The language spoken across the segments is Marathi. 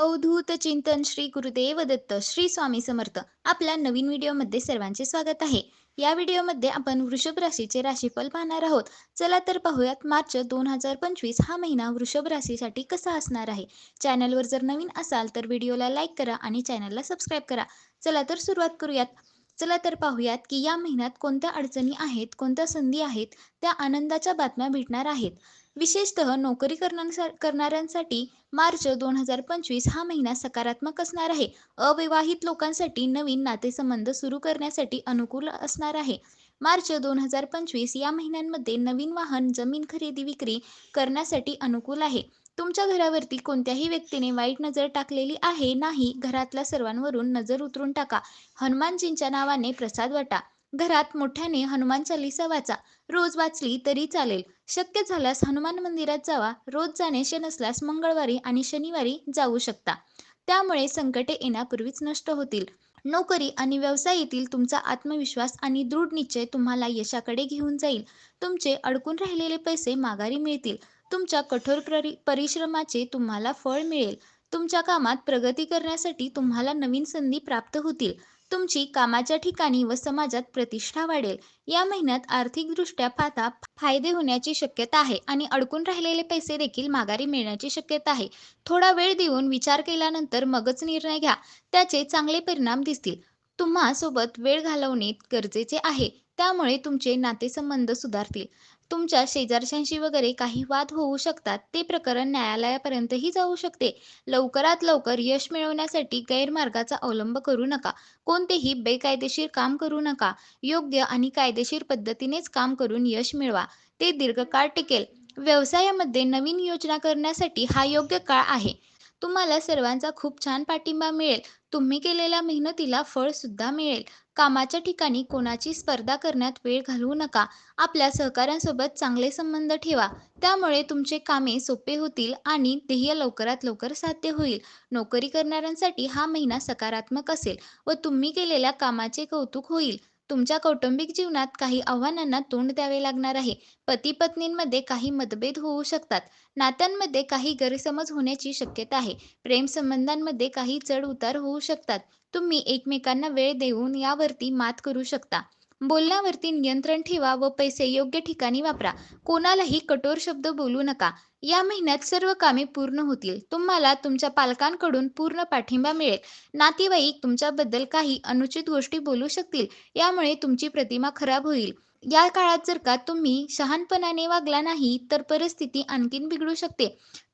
अवधूत चिंतन श्री गुरुदेव दत्त श्री स्वामी समर्थ आपल्या नवीन व्हिडिओमध्ये सर्वांचे स्वागत आहे. या व्हिडिओमध्ये आपण वृषभ राशीचे राशीफल पाहणार आहोत. चला तर पाहूयात मार्च दोन हजार पंचवीस हा महिना वृषभ राशीसाठी कसा असणार आहे. चॅनलवर जर नवीन असाल तर व्हिडिओला लाईक करा आणि चॅनलला सबस्क्राईब करा. चला तर सुरुवात करूयात. चला तर पाहूयात की या महिन्यात कोणत्या अडचणी आहेत कोणत्या संधी आहेत त्या आनंदाच्या बातम्या भेटणार आहेत. विशेषतः नोकरी करणाऱ्यांसाठी मार्च दोन हजार पंचवीस हा महिना सकारात्मक असणार आहे. अविवाहित लोकांसाठी नवीन नातेसंबंध सुरू करण्यासाठी अनुकूल असणार आहे. मार्च दोन हजार पंचवीस या महिन्यांमध्ये नवीन वाहन जमीन खरेदी विक्री करण्यासाठी अनुकूल आहे. तुमच्या घरावरती कोणत्याही व्यक्तीने वाईट नजर टाकलेली आहे नाही घरातल्या सर्वांवरून नजर उतरून टाका. हनुमानजींच्या नावाने प्रसाद वाटा. घरात मोठ्याने हनुमान चालिसा वाचा. रोज वाचली तरी चालेल. शक्य झाल्यास हनुमान मंदिरात जावा. रोज जाण्याचे नसल्यास मंगळवारी आणि शनिवारी जाऊ शकता. त्यामुळे संकटे येण्यापूर्वीच नष्ट होतील. नोकरी आणि व्यवसायातील तुमचा आत्मविश्वास आणि दृढ निश्चय तुम्हाला यशाकडे घेऊन जाईल. तुमचे अडकून राहिलेले पैसे माघारी मिळतील. तुमच्या कठोर परि परिश्रमाचे तुम्हाला फळ मिळेल. तुमच्या कामात प्रगती करण्यासाठी तुम्हाला नवीन संधी प्राप्त होतील. तुमची कामाच्या ठिकाणी व समाजात प्रतिष्ठा वाढेल. या महिन्यात आर्थिकदृष्ट्या पाहता फायदे होण्याची शक्यता आहे आणि अडकून राहिलेले पैसे देखील माघारी मिळण्याची शक्यता आहे. थोडा वेळ देऊन विचार केल्यानंतर मगच निर्णय घ्या. त्याचे चांगले परिणाम दिसतील. तुम्हा सोबत वेळ घालवणे गरजेचे आहे. त्यामुळे तुमचे नातेसंबंध सुधारतील. तुमच्या शेजारशांशी वगैरे काही वाद होऊ शकतात. ते प्रकरण न्यायालयापर्यंतही जाऊ शकते. लवकरात लवकर यश मिळवण्यासाठी गैरमार्गाचा अवलंब करू नका. कोणतेही बेकायदेशीर काम करू नका. योग्य आणि कायदेशीर पद्धतीनेच काम करून यश मिळवा. ते दीर्घकाळ टिकेल. व्यवसायामध्ये नवीन योजना करण्यासाठी हा योग्य काळ आहे. तुम्हाला सर्वांचा खूप छान पाठिंबा मिळेल. तुम्ही केलेल्या मेहनतीला फळ सुद्धा मिळेल. कामाच्या ठिकाणी कोणाची स्पर्धा करण्यात वेळ घालवू नका. आपल्या सहकाऱ्यांसोबत चांगले संबंध ठेवा. त्यामुळे तुमचे कामे सोपे होतील आणि ध्येय लवकरात लवकर साध्य होईल. नोकरी करणाऱ्यांसाठी हा महिना सकारात्मक असेल व तुम्ही केलेल्या कामाचे कौतुक होईल. तुमच्या कौटुंबिक जीवनात काही आव्हानांना तोंड द्यावे लागणार आहे. पती पत्नींमध्ये काही मतभेद होऊ शकतात. नात्यांमध्ये काही गैरसमज होण्याची शक्यता आहे. प्रेम संबंधांमध्ये काही चढ उतार होऊ शकतात. तुम्ही एकमेकांना वेळ देऊन यावरती मात करू शकता. बोलण्यावरती नियंत्रण ठेवा व पैसे योग्य ठिकाणी वापरा. कोणालाही कठोर शब्द बोलू नका. या महिन्यात सर्व कामे पूर्ण होतील. तुम्हाला तुमच्या पालकांकडून पूर्ण पाठिंबा मिळेल. नातेवाईक तुमच्याबद्दल काही अनुचित गोष्टी बोलू शकतील. यामुळे तुमची प्रतिमा खराब होईल. या काळात जर का तुम्ही शहाणपणाने वागला नाही तर परिस्थिती आणखीन बिघडू शकते.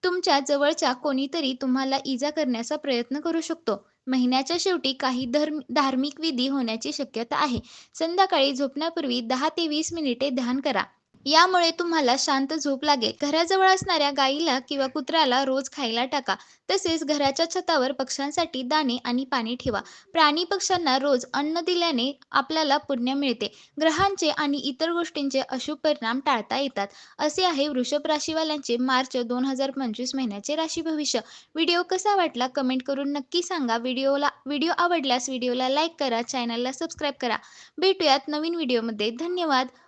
तुमच्या जवळच्या कोणीतरी तुम्हाला इजा करण्याचा प्रयत्न करू शकतो. महिन्याच्या शेवटी काही धर्म धार्मिक विधी होण्याची शक्यता आहे. संध्याकाळी झोपण्यापूर्वी दहा ते वीस मिनिटे ध्यान करा. यामुळे तुम्हाला शांत झोप लागेल. घराजवळ असणाऱ्या गाईला किंवा कुत्र्याला रोज खायला टाका. तसेच घराच्या छतावर पक्ष्यांसाठी दाणे आणि पाणी ठेवा. प्राणी पक्ष्यांना रोज अन्न दिल्याने आपल्याला पुण्य मिळते. ग्रहांचे आणि इतर गोष्टींचे अशुभ परिणाम टाळता येतात. असे आहे वृषभ राशीवाल्यांचे मार्च दोन हजार पंचवीस महिन्याचे राशी भविष्य. व्हिडिओ कसा वाटला कमेंट करून नक्की सांगा. व्हिडिओला व्हिडिओ आवडल्यास व्हिडिओला लाईक करा. चॅनलला सबस्क्राईब करा. भेटूयात नवीन व्हिडिओमध्ये. धन्यवाद.